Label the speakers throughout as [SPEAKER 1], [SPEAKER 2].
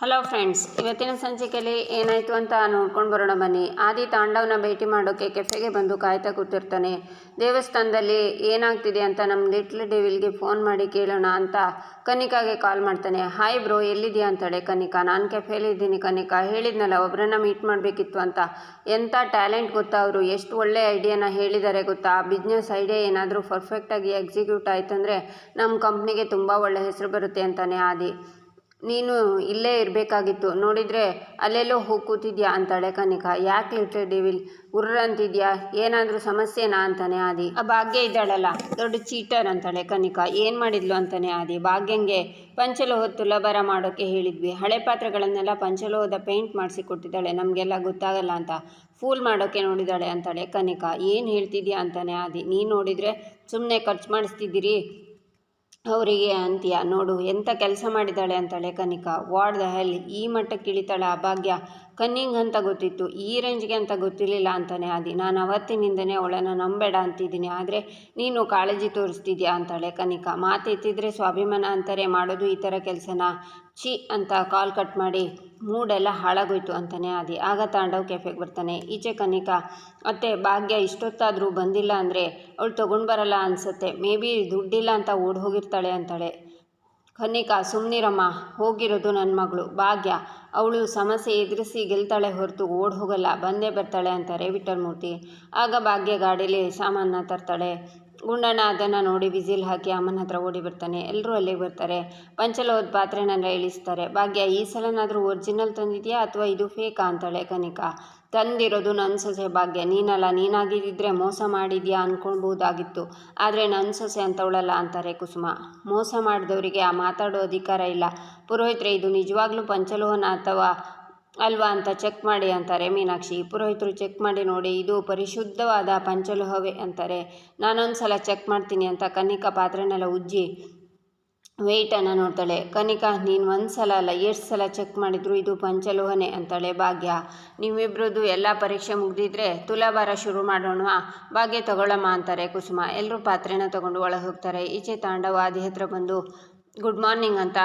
[SPEAKER 1] Hello friends ಇವತ್ತಿನ ಸಂಚಿಕೆಯಲ್ಲಿ ಏನಾಯಿತು ಅಂತ ನೋಡ್ಕೊಂಡು ಬರೋಣ ಬನ್ನಿ. ಆದಿ ತಾಂಡವ್ನ ಭೇಟಿ ಮಾಡೋಕ್ಕೆ ಕೆಫೆಗೆ ಬಂದು ಕಾಯ್ತಾ ಕೂತಿರ್ತಾನೆ. ದೇವಸ್ಥಾನದಲ್ಲಿ ಏನಾಗ್ತಿದೆ ಅಂತ ನಮ್ಮ ಲಿಟ್ಲ್ ಡೆವಿಲ್ಗೆ ಫೋನ್ ಮಾಡಿ ಕೇಳೋಣ ಅಂತ ಕನಿಕಾಗೆ ಕಾಲ್ ಮಾಡ್ತಾನೆ. ಹಾಯ್ ಬ್ರೋ ಎಲ್ಲಿದೆಯಾ ಅಂತಾಳೆ ಕನಿಕಾ. ನಾನು ಕೆಫೆಯಲ್ಲಿ ಇದ್ದೀನಿ ಕನಿಕಾ. ಹೇಳಿದ್ನಲ್ಲ ಒಬ್ಬರನ್ನ ಮೀಟ್ ಮಾಡಬೇಕಿತ್ತು ಅಂತ. ಎಂಥ ಟ್ಯಾಲೆಂಟ್ ಗೊತ್ತಾ ಅವರು? ಎಷ್ಟು ಒಳ್ಳೆ ಐಡಿಯಾನ ಹೇಳಿದ್ದಾರೆ ಗೊತ್ತಾ? ಆ ಬಿಸ್ನೆಸ್ ಐಡಿಯಾ ಏನಾದರೂ ಪರ್ಫೆಕ್ಟಾಗಿ ಎಕ್ಸಿಕ್ಯೂಟ್ ಆಯ್ತಂದರೆ ನಮ್ಮ ಕಂಪ್ನಿಗೆ ತುಂಬ ಒಳ್ಳೆ ಹೆಸರು ಬರುತ್ತೆ ಅಂತಾನೆ ಆದಿ. ನೀನು ಇಲ್ಲೇ ಇರಬೇಕಾಗಿತ್ತು. ನೋಡಿದರೆ ಅಲ್ಲೆಲ್ಲೋ ಹೋಗಿ ಕೂತಿದ್ಯಾ ಅಂತಾಳೆ ಕನಿಕ. ಯಾಕೆ ಲಿಟ್ಲ್ ಡಿವಿಲ್? ಉರ್ರ ಅಂತಿದ್ಯಾ? ಏನಾದರೂ ಸಮಸ್ಯೆನಾ ಅಂತಾನೆ ಆದಿ. ಆ ಭಾಗ್ಯ ಇದ್ದಾಳಲ್ಲ, ದೊಡ್ಡ ಚೀಟರ್ ಅಂತಾಳೆ ಕನಿಕ. ಏನು ಮಾಡಿದ್ಲು ಅಂತಾನೆ ಆದಿ. ಭಾಗ್ಯಂಗೆ ಪಂಚಲ ಹೊತ್ತು ಲಬರ ಮಾಡೋಕ್ಕೆ ಹೇಳಿದ್ವಿ. ಹಳೆ ಪಾತ್ರೆಗಳನ್ನೆಲ್ಲ ಪಂಚಲೋಹದ ಪೇಂಟ್ ಮಾಡಿಸಿ ಕೊಟ್ಟಿದ್ದಾಳೆ. ನಮಗೆಲ್ಲ ಗೊತ್ತಾಗಲ್ಲ ಅಂತ ಫೂಲ್ ಮಾಡೋಕ್ಕೆ ನೋಡಿದ್ದಾಳೆ ಅಂತಾಳೆ ಕನಿಕ. ಏನು ಹೇಳ್ತಿದ್ಯಾ ಅಂತಾನೆ ಆದಿ. ನೀನು ನೋಡಿದರೆ ಸುಮ್ಮನೆ ಖರ್ಚು ಮಾಡಿಸ್ತಿದ್ದೀರಿ. ಅವರಿಗೆ ಅಂತೀಯ, ನೋಡು ಎಂಥ ಕೆಲಸ ಮಾಡಿದ್ದಾಳೆ ಅಂತಾಳೆ ಕನಿಕಾ ವಾಡ್ ದ ಹೆಲ್, ಈ ಮಟ್ಟಕ್ಕೆ ಇಳಿತಾಳೆ ಆ ಭಾಗ್ಯ ಕನ್ನಿಂಗ್ ಅಂತ ಗೊತ್ತಿತ್ತು, ಈ ರೇಂಜ್ಗೆ ಅಂತ ಗೊತ್ತಿರಲಿಲ್ಲ ಅಂತಾನೆ ಆದಿ. ನಾನು ಅವತ್ತಿನಿಂದನೇ ಅವಳನ್ನು ನಂಬೇಡ ಅಂತಿದ್ದೀನಿ, ಆದರೆ ನೀನು ಕಾಳಜಿ ತೋರಿಸ್ತಿದ್ಯಾ ಅಂತಾಳೆ ಕನಿಕಾ. ಮಾತೆತ್ತಿದ್ರೆ ಸ್ವಾಭಿಮಾನ ಅಂತಾರೆ, ಮಾಡೋದು ಈ ಥರ ಕೆಲಸನ? ಛಿ ಅಂತ ಕಾಲ್ ಕಟ್ ಮಾಡಿ, ಮೂಡೆಲ್ಲ ಹಾಳಾಗೋಯ್ತು ಅಂತಲೇ ಆದಿ. ಆಗ ತಾಂಡವ್ ಕೆಫೆಗೆ ಬರ್ತಾನೆ. ಈಚೆ ಕನಿಕಾ, ಅತ್ತೆ ಭಾಗ್ಯ ಇಷ್ಟೊತ್ತಾದರೂ ಬಂದಿಲ್ಲ ಅಂದರೆ ಅವಳು ತೊಗೊಂಡು ಬರಲ್ಲ ಅನಿಸುತ್ತೆ. ಮೇ ಬಿ ದುಡ್ಡಿಲ್ಲ ಅಂತ ಓಡಿ ಹೋಗಿರ್ತಾಳೆ ಅಂತಾಳೆ. ಕನ್ನಿಕಾ ಸುಮ್ಮನಿರಮ್ಮ ಹೋಗಿರೋದು ನನ್ನ ಮಗಳು, ಭಾಗ್ಯ. ಅವಳು ಸಮಸ್ಯೆ ಎದುರಿಸಿ ಗೆಲ್ತಾಳೆ ಹೊರತು ಓಡ್ ಹೋಗಲ್ಲ, ಬಂದೇ ಬರ್ತಾಳೆ ಅಂತಾರೆ ವಿಠಲ್ಮೂರ್ತಿ ಆಗ ಭಾಗ್ಯ ಗಾಡೀಲಿ ಸಾಮಾನ ತರ್ತಾಳೆ. ಗುಂಡಣ್ಣ ಅದನ್ನು ನೋಡಿ ವಿಸಿಲ್ ಹಾಕಿ ಅಮ್ಮನ ಹತ್ರ ಓಡಿ ಬರ್ತಾನೆ. ಎಲ್ಲರೂ ಅಲ್ಲಿಗೆ ಬರ್ತಾರೆ. ಪಂಚಲೋಹದ ಪಾತ್ರೆನೆಲ್ಲ ಇಳಿಸ್ತಾರೆ. ಭಾಗ್ಯ, ಈ ಸಲನಾದರೂ ಒರಿಜಿನಲ್ ತಂದಿದೆಯಾ ಅಥವಾ ಇದು ಫೇಕಾ ಅಂತಾಳೆ ಕನಿಕಾ. ತಂದಿರೋದು ನನ್ನ ಸೊಸೆ ಭಾಗ್ಯ. ನೀನಲ್ಲ, ನೀನಾಗಿದ್ದಿದ್ರೆ ಮೋಸ ಮಾಡಿದ್ಯಾ ಅಂದ್ಕೊಳ್ಬೋದಾಗಿತ್ತು ಆದರೆ ನನ್ನ ಸೊಸೆ ಅಂತವಳಲ್ಲ ಅಂತಾರೆ ಕುಸುಮ. ಮೋಸ ಮಾಡಿದವರಿಗೆ ಆ ಮಾತಾಡೋ ಅಧಿಕಾರ ಇಲ್ಲ. ಪುರೋಹಿತ್ರೆ, ಇದು ನಿಜವಾಗ್ಲೂ ಪಂಚಲೋಹನ ಅಥವಾ ಅಲ್ವಾ ಅಂತ ಚೆಕ್ ಮಾಡಿ ಅಂತಾರೆ. ಮೀನಾಕ್ಷಿ, ಪುರೋಹಿತರು ಚೆಕ್ ಮಾಡಿ ನೋಡಿ, ಇದು ಪರಿಶುದ್ಧವಾದ ಪಂಚಲೋಹವೇ ಅಂತಾರೆ. ನಾನೊಂದು ಸಲ ಚೆಕ್ ಮಾಡ್ತೀನಿ ಅಂತ ಕನಿಕಾ ಪಾತ್ರೆನೆಲ್ಲ ಉಜ್ಜಿ ವೆಯ್ಟನ್ನು ನೋಡ್ತಾಳೆ. ಕನಿಕಾ ನೀನು ಒಂದು ಸಲ ಅಲ್ಲ ಎಷ್ಟು ಸಲ ಚೆಕ್ ಮಾಡಿದ್ರು ಇದು ಪಂಚಲೋಹನೆ ಅಂತಾಳೆ ಭಾಗ್ಯ. ನೀವಿಬ್ರದ್ದು ಎಲ್ಲ ಪರೀಕ್ಷೆ ಮುಗಿದಿದ್ರೆ ತುಲಾಭಾರ ಶುರು ಮಾಡೋಣ, ಭಾಗ್ಯ ತಗೊಳ್ಳಮ್ಮ ಅಂತಾರೆ ಕುಸುಮ. ಎಲ್ಲರೂ ಪಾತ್ರೆನ ತಗೊಂಡು ಒಳಗೆ ಹೋಗ್ತಾರೆ. ಈಚೆ ತಾಂಡವ ಆದಿ ಹತ್ರ ಬಂದು, ಗುಡ್ ಮಾರ್ನಿಂಗ್ ಅಂತ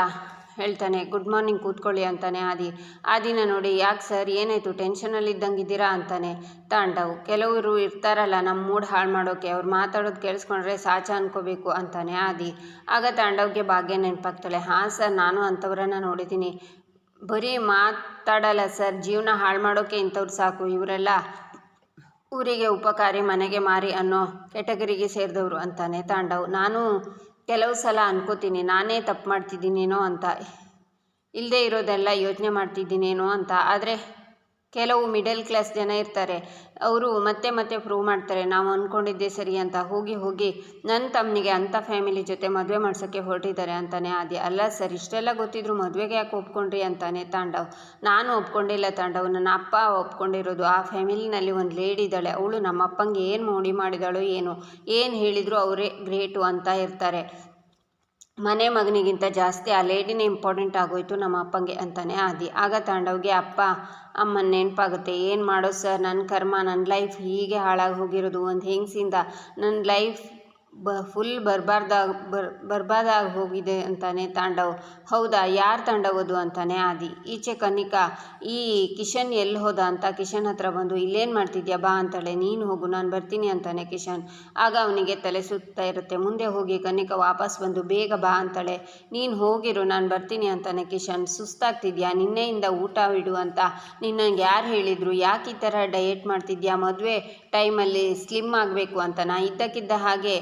[SPEAKER 1] ಹೇಳ್ತಾನೆ ಗುಡ್ ಮಾರ್ನಿಂಗ್ ಕೂತ್ಕೊಳ್ಳಿ ಅಂತಾನೆ ಆದಿ. ಆದಿನ ನೋಡಿ, ಯಾಕೆ ಸರ್, ಏನಾಯಿತು? ಟೆನ್ಷನಲ್ಲಿ ಇದ್ದಂಗಿದ್ದೀರಾ? ಅಂತಾನೆ. ತಾಂಡವ್, ಕೆಲವರು ಇರ್ತಾರಲ್ಲ ನಮ್ಮ ಮೂಡ್ ಹಾಳು ಮಾಡೋಕ್ಕೆ ಅವ್ರು ಮಾತಾಡೋದು ಕೇಳಿಸ್ಕೊಂಡ್ರೆ ಸಾಚ ಅನ್ಕೋಬೇಕು ಅಂತಾನೆ ಆದಿ. ಆಗ ತಾಂಡವ್ಗೆ ಭಾಗ್ಯ ನೆನಪಾಗ್ತಾಳೆ ಹಾಂ ಸರ್, ನಾನು ಅಂಥವ್ರನ್ನ ನೋಡಿದ್ದೀನಿ. ಬರೀ ಮಾತಾಡಲ್ಲ ಸರ್, ಜೀವನ ಹಾಳು ಮಾಡೋಕ್ಕೆ ಇಂಥವ್ರು ಸಾಕು, ಇವರೆಲ್ಲ ಊರಿಗೆ ಉಪಕಾರಿ ಮನೆಗೆ ಮಾರಿ ಅನ್ನೋ ಕೆಟಗರಿಗೆ ಸೇರಿದವರು ಅಂತಾನೆ ತಾಂಡವ್. ನಾನು ಕೆಲವು ಸಲ ಅನ್ಕೋತೀನಿ ನಾನೇ ತಪ್ಪು ಮಾಡ್ತಿದ್ದೀನೇನೋ ಅಂತ. ಇಲ್ಲದೆ ಇರೋದೆಲ್ಲ ಯೋಚನೆ ಮಾಡ್ತಿದ್ದೀನೇನೋ ಅಂತ. ಆದರೆ ಕೆಲವು ಮಿಡಲ್ ಕ್ಲಾಸ್ ಜನ ಇರ್ತಾರೆ. ಅವರು ಮತ್ತೆ ಮತ್ತೆ ಪ್ರೂವ್ ಮಾಡ್ತಾರೆ, ನಾವು ಅಂದ್ಕೊಂಡಿದ್ದೆ ಸರಿ ಅಂತ. ಹೋಗಿ ಹೋಗಿ. ನನ್ನ ತಮ್ಮನಿಗೆ ಅಂಥ ಫ್ಯಾಮಿಲಿ ಜೊತೆ ಮದುವೆ ಮಾಡ್ಸೋಕ್ಕೆ ಹೊರಟಿದ್ದಾರೆ ಅಂತಾನೆ ಆದಿ ಅಲ್ಲ ಸರ್, ಇಷ್ಟೆಲ್ಲ ಗೊತ್ತಿದ್ರು ಮದುವೆಗೆ ಯಾಕೆ ಒಪ್ಕೊಂಡ್ರಿ ಅಂತಾನೆ ತಾಂಡವ್. ನಾನು ಒಪ್ಕೊಂಡಿಲ್ಲ ತಾಂಡವ್. ನನ್ನ ಅಪ್ಪ ಒಪ್ಕೊಂಡಿರೋದು. ಆ ಫ್ಯಾಮಿಲಿನಲ್ಲಿ ಒಂದು ಲೇಡಿ ಇದ್ದಾಳೆ. ಅವಳು ನಮ್ಮ ಅಪ್ಪಂಗೆ ಏನು ಮೋಡಿ ಮಾಡಿದಾಳು ಏನು. ಏನು ಹೇಳಿದರೂ ಅವರೇ ಗ್ರೇಟು ಅಂತ ಇರ್ತಾರೆ. ಮನೆ ಮಗನಿಗಿಂತ ಜಾಸ್ತಿ ಆ ಲೇಡಿನೇ ಇಂಪಾರ್ಟೆಂಟ್ ಆಗೋಯ್ತು ನಮ್ಮ ಅಪ್ಪಂಗೆ ಅಂತಾನೆ ಆದಿ. ಆಗ ತಾಂಡವ್ಗೆ, ಅಪ್ಪ, ಅಮ್ಮನ ನೆನಪಾಗುತ್ತೆ. ಏನು ಮಾಡೋ ಸರ್? ನನ್ನ ಕರ್ಮ ನನ್ನ ಲೈಫ್ ಹೀಗೆ ಹಾಳಾಗಿ ಹೋಗಿರೋದು. ಒಂದು ಹೆಂಗಸಿಂದ ನನ್ನ ಲೈಫ್ ಬ, ಫುಲ್ ಬರ್ಬಾರ್ದಾಗ, ಬರ್, ಬರ್ಬಾದಾಗಿ ಹೋಗಿದೆ ಅಂತಾನೆ ತಾಂಡವ್. ಹೌದಾ, ಯಾರು ತಾಂಡವದು ಅಂತಾನೆ ಆದಿ. ಈಚೆ ಕನಿಕಾ ಈ ಕಿಶನ್ ಎಲ್ಲಿ ಹೋದ ಅಂತ ಕಿಶನ್ ಹತ್ರ ಬಂದು, ಇಲ್ಲೇನು ಮಾಡ್ತಿದ್ಯಾ ಬಾ ಅಂತಾಳೆ, ನೀನು ಹೋಗು, ನಾನು ಬರ್ತೀನಿ ಅಂತಾನೆ ಕಿಶನ್. ಆಗ ಅವನಿಗೆ ತಲೆ ಸುತ್ತಾ ಇರುತ್ತೆ. ಮುಂದೆ ಹೋಗಿ ಕನಿಕಾ ವಾಪಸ್ ಬಂದು, ಬೇಗ ಬಾ ಅಂತಾಳೆ, ನೀನು ಹೋಗಿರು, ನಾನು ಬರ್ತೀನಿ ಅಂತಾನೆ ಕಿಶನ್. ಸುಸ್ತಾಗ್ತಿದ್ಯಾ? ನಿನ್ನೆಯಿಂದ ಊಟ ಬಿಡು ಅಂತ ನಿನ್ನಂಗೆ ಯಾರು ಹೇಳಿದರು? ಯಾಕೆ ಈ ಥರ ಡಯೆಟ್ ಮಾಡ್ತಿದ್ಯಾ? ಮದುವೆ ಟೈಮಲ್ಲಿ ಸ್ಲಿಮ್ ಆಗಬೇಕು ಅಂತ. ನಾ ಇದ್ದಕ್ಕಿದ್ದ ಹಾಗೆ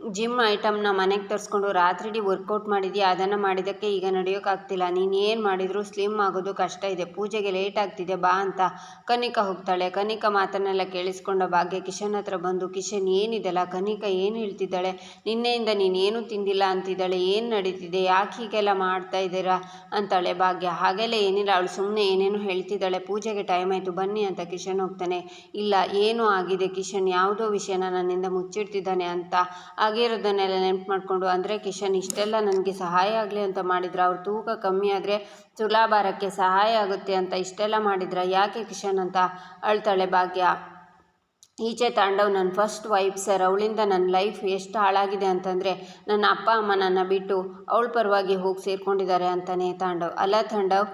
[SPEAKER 1] ಜಿಮ್ ಐಟಮ್ನ ಮನೆಗೆ ತರಿಸ್ಕೊಂಡು ರಾತ್ರಿಡೀ ವರ್ಕೌಟ್ ಮಾಡಿದ್ಯಾ, ಅದನ್ನು ಮಾಡಿದ್ದಕ್ಕೆ ಈಗ ನಡೆಯೋಕ್ಕಾಗ್ತಿಲ್ಲ ನೀನು ಏನು ಮಾಡಿದರೂ ಸ್ಲಿಮ್ ಆಗೋದು ಕಷ್ಟ ಇದೆ. ಪೂಜೆಗೆ ಲೇಟ್ ಆಗ್ತಿದೆ, ಬಾ ಅಂತ ಕನಿಕಾ ಹೋಗ್ತಾಳೆ. ಕನಿಕಾ ಮಾತನ್ನೆಲ್ಲ ಕೇಳಿಸ್ಕೊಂಡ ಭಾಗ್ಯ ಕಿಶನ್ ಹತ್ರ ಬಂದು, ಕಿಶನ್ ಏನಿದೆಲ್ಲ? ಕನಿಕಾ ಏನು ಹೇಳ್ತಿದ್ದಾಳೆ? ನಿನ್ನೆಯಿಂದ ನೀನೇನು ತಿಂದಿಲ್ಲ ಅಂತಿದ್ದಾಳೆ. ಏನು ನಡೀತಿದೆ? ಯಾಕೆ ಹೀಗೆಲ್ಲ ಮಾಡ್ತಾ ಇದ್ದೀರಾ? ಅಂತಾಳೆ ಭಾಗ್ಯ. ಹಾಗೆಲ್ಲ ಏನಿಲ್ಲ. ಅವಳು ಸುಮ್ಮನೆ ಏನೇನೋ ಹೇಳ್ತಿದ್ದಾಳೆ. ಪೂಜೆಗೆ ಟೈಮ್ ಆಯಿತು. ಬನ್ನಿ ಅಂತ ಕಿಶನ್ ಹೋಗ್ತಾನೆ. ಇಲ್ಲ, ಏನೂ ಆಗಿದೆ ಕಿಶನ್. ಯಾವುದೋ ವಿಷಯನ ನನ್ನಿಂದ ಮುಚ್ಚಿಡ್ತಿದ್ದಾನೆ ಅಂತ ಆಗಿರೋದನ್ನೆಲ್ಲ ನೆನಪು ಮಾಡಿಕೊಂಡು, ಅಂದರೆ ಕಿಶನ್ ಇಷ್ಟೆಲ್ಲ ನನಗೆ ಸಹಾಯ ಆಗಲಿ ಅಂತ ಮಾಡಿದ್ರೆ. ಅವ್ರ ತೂಕ ಕಮ್ಮಿ ಆದರೆ ತುಲಾಭಾರಕ್ಕೆ ಸಹಾಯ ಆಗುತ್ತೆ ಅಂತ ಇಷ್ಟೆಲ್ಲ ಮಾಡಿದ್ರೆ. ಯಾಕೆ ಕಿಶನ್ ಅಂತ ಅಳ್ತಾಳೆ ಭಾಗ್ಯ. ಈಚೆ ತಾಂಡವ್ ನನ್ನ ಫಸ್ಟ್ ವೈಫ್ ಸರ್ ಅವಳಿಂದ ನನ್ನ ಲೈಫ್ ಎಷ್ಟು ಹಾಳಾಗಿದೆ ಅಂತಂದರೆ ನನ್ನ ಅಪ್ಪ ಅಮ್ಮ ನನ್ನ ಬಿಟ್ಟು ಅವಳ ಪರವಾಗಿ ಹೋಗಿ ಸೇರ್ಕೊಂಡಿದ್ದಾರೆ ಅಂತಲೇ ತಾಂಡವ್. ಅಲ್ಲ ತಾಂಡವ್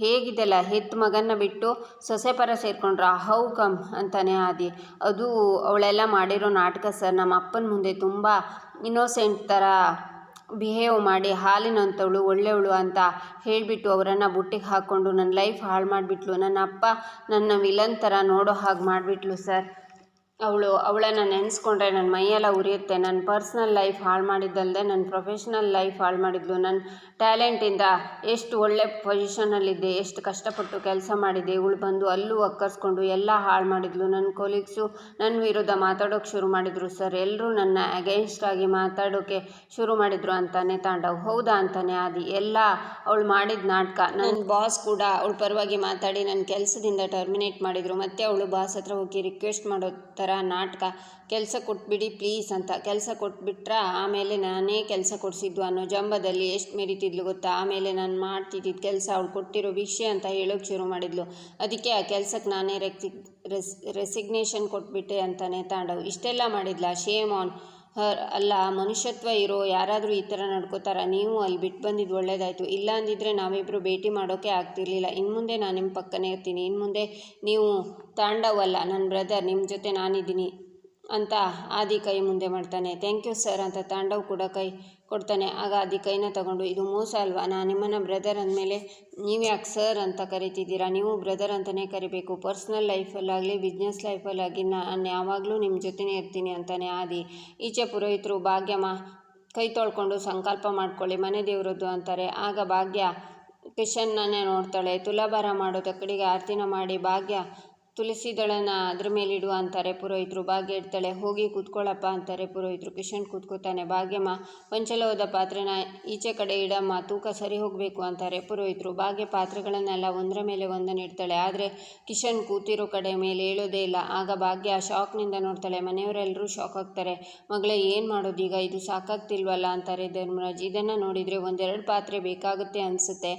[SPEAKER 1] ಹೇಗಿದೆಲ್ಲ? ಹೆತ್ತು ಮಗನ್ನ ಬಿಟ್ಟು ಸೊಸೆ ಪರ ಸೇರಿಕೊಂಡ್ರ? ಹೌ ಕಮ್ ಅಂತಾನೆ ಆದಿ. ಅದು ಅವಳೆಲ್ಲ ಮಾಡಿರೋ ನಾಟಕ ಸರ್ ನಮ್ಮ ಅಪ್ಪನ ಮುಂದೆ ತುಂಬ ಇನ್ನೋಸೆಂಟ್ ಥರ ಬಿಹೇವ್ ಮಾಡಿ ಹಾಲಿನಂಥವಳು ಒಳ್ಳೆಯವಳು ಅಂತ ಹೇಳಿಬಿಟ್ಟು ಅವರನ್ನು ಬುಟ್ಟಿಗೆ ಹಾಕ್ಕೊಂಡು ನನ್ನ ಲೈಫ್ ಹಾಳು ಮಾಡಿಬಿಟ್ಲು. ನನ್ನ ಅಪ್ಪ ನನ್ನ ವಿಲನ್ ಥರ ನೋಡೋ ಹಾಗೆ ಮಾಡಿಬಿಟ್ಲು ಸರ್. ಅವಳು, ಅವಳನ್ನು ನೆನೆಸ್ಕೊಂಡ್ರೆ ನನ್ನ ಮೈಯೆಲ್ಲ ಉರಿಯುತ್ತೆ. ನನ್ನ ಪರ್ಸ್ನಲ್ ಲೈಫ್ ಹಾಳು ಮಾಡಿದ್ದಲ್ಲದೆ ನನ್ನ ಪ್ರೊಫೆಷ್ನಲ್ ಲೈಫ್ ಹಾಳು ಮಾಡಿದ್ಲು. ನನ್ನ ಟ್ಯಾಲೆಂಟಿಂದ ಎಷ್ಟು ಒಳ್ಳೆ ಪೊಸಿಷನಲ್ಲಿದ್ದೆ, ಎಷ್ಟು ಕಷ್ಟಪಟ್ಟು ಕೆಲಸ ಮಾಡಿದ್ದೆ ಇವಳು ಬಂದು ಅಲ್ಲೂ ಒಕ್ಕರ್ಸ್ಕೊಂಡು ಎಲ್ಲ ಹಾಳು ಮಾಡಿದ್ಲು. ನನ್ನ ಕೊಲೀಗ್ಸು ನನ್ನ ವಿರುದ್ಧ ಮಾತಾಡೋಕ್ಕೆ ಶುರು ಮಾಡಿದರು. ಸರ್ ಎಲ್ಲರೂ ನನ್ನ ಅಗೇನ್ಸ್ಟ್ ಆಗಿ ಮಾತಾಡೋಕ್ಕೆ ಶುರು ಮಾಡಿದರು ಅಂತಾನೆ ತಾಂಡವ್ ಹೌದಾ ಅಂತಾನೆ ಆದಿ. ಎಲ್ಲ ಅವಳು ಮಾಡಿದ ನಾಟಕ. ನನ್ನ ಬಾಸ್ ಕೂಡ ಅವಳ ಪರವಾಗಿ ಮಾತಾಡಿ ನನ್ನ ಕೆಲಸದಿಂದ ಟರ್ಮಿನೇಟ್ ಮಾಡಿದರು. ಮತ್ತು ಅವಳು ಬಾಸ್ ಹತ್ರ ಹೋಗಿ ರಿಕ್ವೆಸ್ಟ್ ಮಾಡೋ ಥರ ನಾಟಕ, ಕೆಲಸ ಕೊಟ್ಬಿಡಿ ಪ್ಲೀಸ್ ಅಂತ. ಕೆಲಸ ಕೊಟ್ಬಿಟ್ರೆ ಆಮೇಲೆ ನಾನೇ ಕೆಲಸ ಕೊಡಿಸಿದ್ದು ಅನ್ನೋ ಜಂಬದಲ್ಲಿ ಎಷ್ಟು ಮೆರಿತಿದ್ಲು ಗೊತ್ತಾ? ಆಮೇಲೆ ನಾನು ಮಾಡ್ತಿದ್ದಿದ್ದು ಕೆಲಸ ಅವಳು ಕೊಟ್ಟಿರೋ ವಿಷಯ ಅಂತ ಹೇಳೋಕ್ಕೆ ಶುರು ಮಾಡಿದ್ಲು. ಅದಕ್ಕೆ ಆ ಕೆಲಸಕ್ಕೆ ನಾನೇ ರೆಸ್ ರೆಸಿಗ್ನೇಷನ್ ಕೊಟ್ಬಿಟ್ಟೆ ಅಂತಾನೆ ತಾಂಡವ್. ಇಷ್ಟೆಲ್ಲ ಮಾಡಿದ್ಲಾ? ಶೇಮ್ ಆನ್ ಹರ್, ಅಲ್ಲ ಮನುಷ್ಯತ್ವ ಇರೋ ಯಾರಾದರೂ ಈ ಥರ ನಡ್ಕೋತಾರ? ನೀವು ಅಲ್ಲಿ ಬಿಟ್ಟು ಬಂದಿದ್ದು ಒಳ್ಳೇದಾಯಿತು. ಇಲ್ಲ ಅಂದಿದ್ರೆ ನಾವಿಬ್ಬರು ಭೇಟಿ ಮಾಡೋಕ್ಕೆ ಆಗ್ತಿರ್ಲಿಲ್ಲ. ಇನ್ನು ಮುಂದೆ ನಾನು ನಿಮ್ಮ ಪಕ್ಕನೇ ಇರ್ತೀನಿ. ಇನ್ನು ಮುಂದೆ ನೀವು ತಾಂಡವ್ ಅಲ್ಲ ನನ್ನ ಬ್ರದರ್ ನಿಮ್ಮ ಜೊತೆ ನಾನಿದ್ದೀನಿ. ಅಂತ ಆದಿ ಕೈ ಮುಂದೆ ಮಾಡ್ತಾನೆ. ಥ್ಯಾಂಕ್ ಯು ಸರ್ ಅಂತ ತಾಂಡವ್ ಕೂಡ ಕೈ ಕೊಡ್ತಾನೆ. ಆಗ ಆದಿ ಕೈನ ತಗೊಂಡು, ಇದು ಮೋಸ ಅಲ್ವಾ? ನಾನು ನಿಮ್ಮನ್ನು ಬ್ರದರ್ ಅಂದಮೇಲೆ ನೀವು ಯಾಕೆ ಸರ್ ಅಂತ ಕರಿತಿದ್ದೀರಾ? ನೀವು ಬ್ರದರ್ ಅಂತಲೇ ಕರಿಬೇಕು. ಪರ್ಸ್ನಲ್ ಲೈಫಲ್ಲಾಗಲಿ, ಬಿಸ್ನೆಸ್ ಲೈಫಲ್ಲಾಗಿ ನಾನು ಯಾವಾಗಲೂ ನಿಮ್ಮ ಜೊತೆನೇ ಇರ್ತೀನಿ ಅಂತಾನೆ ಆದಿ. ಈಚೆ ಪುರೋಹಿತರು, ಭಾಗ್ಯಮ್ಮ, ಕೈ ತೊಳ್ಕೊಂಡು ಸಂಕಲ್ಪ ಮಾಡ್ಕೊಳ್ಳಿ, ಮನೆ ದೇವರದ್ದು ಅಂತಾರೆ. ಆಗ ಭಾಗ್ಯ ಕಿಶನ್ನನ್ನೇ ನೋಡ್ತಾಳೆ. ತುಲಾಭಾರ ಮಾಡೋ ತಕ್ಕಡಿಗೆ ಆರ್ತಿನ ಮಾಡಿ, ಭಾಗ್ಯ ತುಳಸಿ ದಳನ ಅದ್ರ ಮೇಲಿಡು ಅಂತಾರೆ ಪುರೋಹಿತರು ಭಾಗ್ಯ ಇಡ್ತಾಳೆ ಹೋಗಿ ಕೂತ್ಕೊಳ್ಳಪ್ಪ ಅಂತಾರೆ ಪುರೋಹಿತರು, ಕಿಶನ್ ಕೂತ್ಕೋತಾನೆ, ಭಾಗ್ಯಮ್ಮ ಪಂಚಲೋಹದ ಪಾತ್ರೆನ ಈಚೆ ಕಡೆ ಇಡಮ್ಮ, ತೂಕ ಸರಿ ಹೋಗಬೇಕು ಅಂತಾರೆ ಪುರೋಹಿತರು, ಭಾಗ್ಯ ಪಾತ್ರೆಗಳನ್ನೆಲ್ಲ ಒಂದರ ಮೇಲೆ ಒಂದನ್ನು ಇಡ್ತಾಳೆ, ಆದರೆ ಕಿಶನ್ ಕೂತಿರೋ ಕಡೆ ಮೇಲೆ ಹೇಳೋದೇ ಇಲ್ಲ, ಆಗ ಭಾಗ್ಯ ಶಾಕ್ನಿಂದ ನೋಡ್ತಾಳೆ, ಮನೆಯವರೆಲ್ಲರೂ ಶಾಕ್ ಆಗ್ತಾರೆ, ಮಗಳೇ ಏನು ಮಾಡೋದು ಈಗ, ಇದು ಸಾಕಾಗ್ತಿಲ್ವಲ್ಲ ಅಂತಾರೆ ಧರ್ಮರಾಜ್, ಇದನ್ನು ನೋಡಿದರೆ ಒಂದೆರಡು ಪಾತ್ರೆ ಬೇಕಾಗುತ್ತೆ ಅನಿಸುತ್ತೆ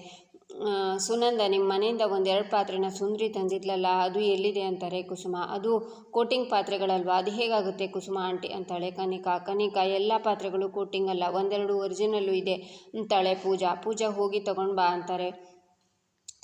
[SPEAKER 1] ಸುನಂದ ನಿಮ್ಮ ಮನೆಯಿಂದ ಒಂದೆರಡು ಪಾತ್ರೆನ ಸುಂದ್ರಿ ತಂದಿದ್ಲಲ್ಲ, ಅದು ಎಲ್ಲಿದೆ ಅಂತಾರೆ ಕುಸುಮ. ಅದು ಕೋಟಿಂಗ್ ಪಾತ್ರೆಗಳಲ್ವಾ? ಅದು ಹೇಗಾಗುತ್ತೆ ಕುಸುಮ ಆಂಟಿ ಅಂತಾಳೆ ಕನಿಕಾ. ಕನಿಕಾ, ಎಲ್ಲ ಪಾತ್ರೆಗಳು ಕೋಟಿಂಗ್ ಅಲ್ಲ, ಒಂದೆರಡು ಒರಿಜಿನಲ್ಲು ಇದೆ. ಅಂತಾಳೆ ಪೂಜಾ. ಪೂಜಾ ಹೋಗಿ ತಗೊಂಡು ಬಾ ಅಂತಾರೆ.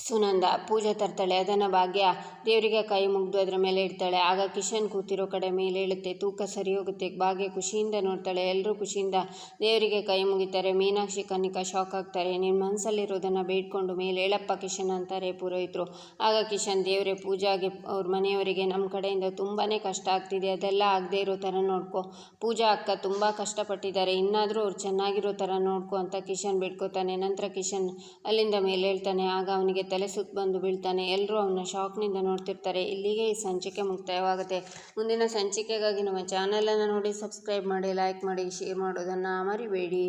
[SPEAKER 1] ಸುನಂದ ಪೂಜೆ ತರ್ತಾಳೆ. ಅದನ್ನು ಭಾಗ್ಯ ದೇವರಿಗೆ ಕೈ ಮುಗಿದು ಅದರ ಮೇಲೆ ಇಡ್ತಾಳೆ. ಆಗ ಕಿಶನ್ ಕೂತಿರೋ ಕಡೆ ಮೇಲೆ ಇಳುತ್ತೆ. ತೂಕ ಸರಿ ಹೋಗುತ್ತೆ. ಭಾಗ್ಯ ಖುಷಿಯಿಂದ ನೋಡ್ತಾಳೆ. ಎಲ್ಲರೂ ಖುಷಿಯಿಂದ ದೇವರಿಗೆ ಕೈ ಮುಗಿತಾರೆ. ಮೀನಾಕ್ಷಿ ಕನ್ನಿಕಾ ಶಾಕ್ ಆಗ್ತಾರೆ. ನಿನ್ನ ಮನಸ್ಸಲ್ಲಿರೋದನ್ನು ಬೇಡ್ಕೊಂಡು ಮೇಲೆ ಹೇಳಪ್ಪ ಕಿಶನ್ ಅಂತಾರೆ ಪುರೋಹಿತರು. ಆಗ ಕಿಶನ್ ದೇವರೇ, ಪೂಜಾಗೆ ಅವ್ರ ಮನೆಯವರಿಗೆ ನಮ್ಮ ಕಡೆಯಿಂದ ತುಂಬಾ ಕಷ್ಟ ಆಗ್ತಿದೆ. ಅದೆಲ್ಲ ಆಗದೆ ಇರೋ ಥರ ನೋಡ್ಕೊ. ಪೂಜಾ ಅಕ್ಕ ತುಂಬ ಕಷ್ಟಪಟ್ಟಿದ್ದಾರೆ. ಇನ್ನಾದರೂ ಅವ್ರು ಚೆನ್ನಾಗಿರೋ ಥರ ನೋಡ್ಕೊ ಅಂತ ಕಿಶನ್ ಬೇಡ್ಕೋತಾನೆ. ನಂತರ ಕಿಶನ್ ಅಲ್ಲಿಂದ ಮೇಲೆ ಹೇಳ್ತಾನೆ. ಆಗ ಅವನಿಗೆ ತಲೆ ಸುತ್ತ ಬಂದು ಬೀಳ್ತಾನೆ. ಎಲ್ಲರೂ ಅವನ ಶಾಕ್ನಿಂದ ನೋಡ್ತಿರ್ತಾರೆ. ಇಲ್ಲಿಗೆ ಈ ಸಂಚಿಕೆ ಮುಕ್ತಾಯವಾಗುತ್ತೆ. ಮುಂದಿನ ಸಂಚಿಕೆಗಾಗಿ ನಮ್ಮ ಚಾನಲನ್ನು ನೋಡಿ ಸಬ್ಸ್ಕ್ರೈಬ್ ಮಾಡಿ ಲೈಕ್ ಮಾಡಿ ಶೇರ್ ಮಾಡೋದನ್ನು ಮರಿಬೇಡಿ.